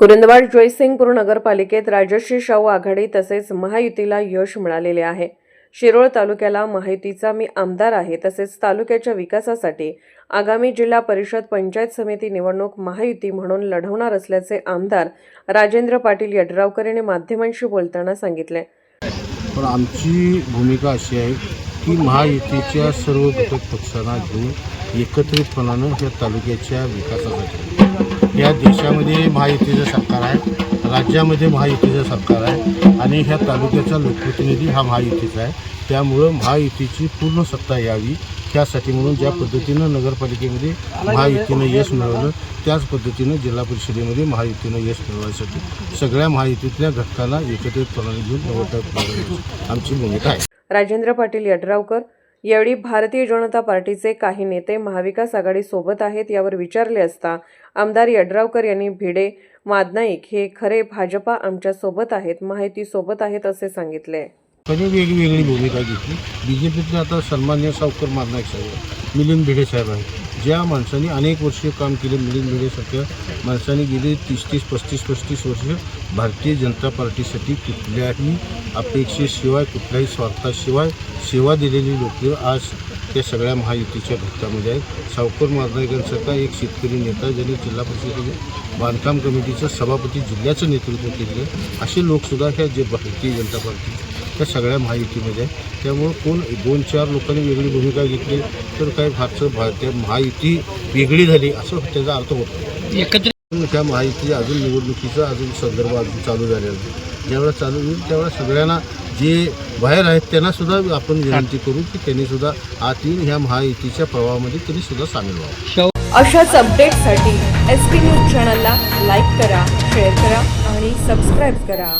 कुरुंदवाड जयसिंगपूर नगरपालिकेत राजश्री शाहू आघाडी तसेच महायुतीला यश मिळालेले आहे. शिरोळ तालुक्याला महायुतीचा मी आमदार आहे तसेच तालुक्याच्या विकासासाठी आगामी जिल्हा परिषद पंचायत समिती निवडणूक महायुती म्हणून लढवणार असल्याचे आमदार राजेंद्र पाटील यड्रावकर यांनी माध्यमांशी बोलताना सांगितले. पण आमची भूमिका अशी आहे की महायुतीच्या सर्व घटक पक्षांना घेऊन एकत्रितपणानं या तालुक्याच्या विकासासाठी या देशामध्ये महायुतीचं सरकार आहे राज्यामध्ये महायुतीचं सरकार आहे आणि ह्या तालुक्याचा लोकप्रतिनिधी हा महायुतीचा आहे. त्यामुळं महायुतीची पूर्ण सत्ता यावी त्यासाठी म्हणून ज्या पद्धतीनं नगरपालिकेमध्ये महायुतीनं यश मिळवलं त्याच पद्धतीनं जिल्हा परिषदेमध्ये महायुतीनं यश मिळवण्यासाठी सगळ्या महायुतीतल्या घटकांना एकत्रितपणाने घेऊन निवडणूक आमची भूमिका आहे. राजेंद्र पाटील यड्रावकर यावेळी भारतीय जनता पार्टीचे काही नेते महाविकास आघाडी सोबत आहेत यावर विचारले असता आमदार यड्रावकर यांनी भिडे मादनाईक हे खरे भाजपा आमच्यासोबत आहेत माहिती सोबत आहेत असे सांगितले. त्यांनी वेगवेगळी भूमिका घेतली. बीजेपीतले आता सन्मान्य सावकर मादनाईक साहेब मिलिंद भिडे साहेब आहेत. ज्या माणसांनी अनेक वर्ष काम केले मिलिंद भिडेसारख्या माणसांनी गेली तीस तीस पस्तीस पस्तीस वर्ष भारतीय जनता पार्टीसाठी कुठल्याही अपेक्षेशिवाय कुठल्याही स्वार्थाशिवाय सेवा दिलेली लोक आज त्या सगळ्या महायुतीच्या घटकामध्ये आहेत. सावकर मारनाईकांसारखा एक शेतकरी नेता ज्यांनी जिल्हा परिषदेच्या बांधकाम कमिटीचं सभापती जिल्ह्याचं नेतृत्व केलेलं आहे. असे लोकसुद्धा ह्या जे भारतीय जनता पार्टी त्या सगळ्या माहितीमध्ये आहे त्यामुळं कोण दोन चार लोकांनी वेगळी भूमिका घेतली तर काय फारसं भारतीय महायुती वेगळी झाली असं त्याचा अर्थ होत. एकत्र त्या माहिती अजून निवडणुकीचा अजून संदर्भ अजून चालू झालेला नाही ज्यावेळेला चालू होईल त्यावेळेला सगळ्यांना जे बाहेर आहेत त्यांना सुद्धा आपण विनंती करू की त्यांनी सुद्धा आत येऊन ह्या महायुतीच्या प्रवाहामध्ये त्यांनी सुद्धा सामील व्हावं. अशाच अपडेटसाठी एस पी न्यूज चॅनलला लाईक करा शेअर करा आणि सबस्क्राईब करा.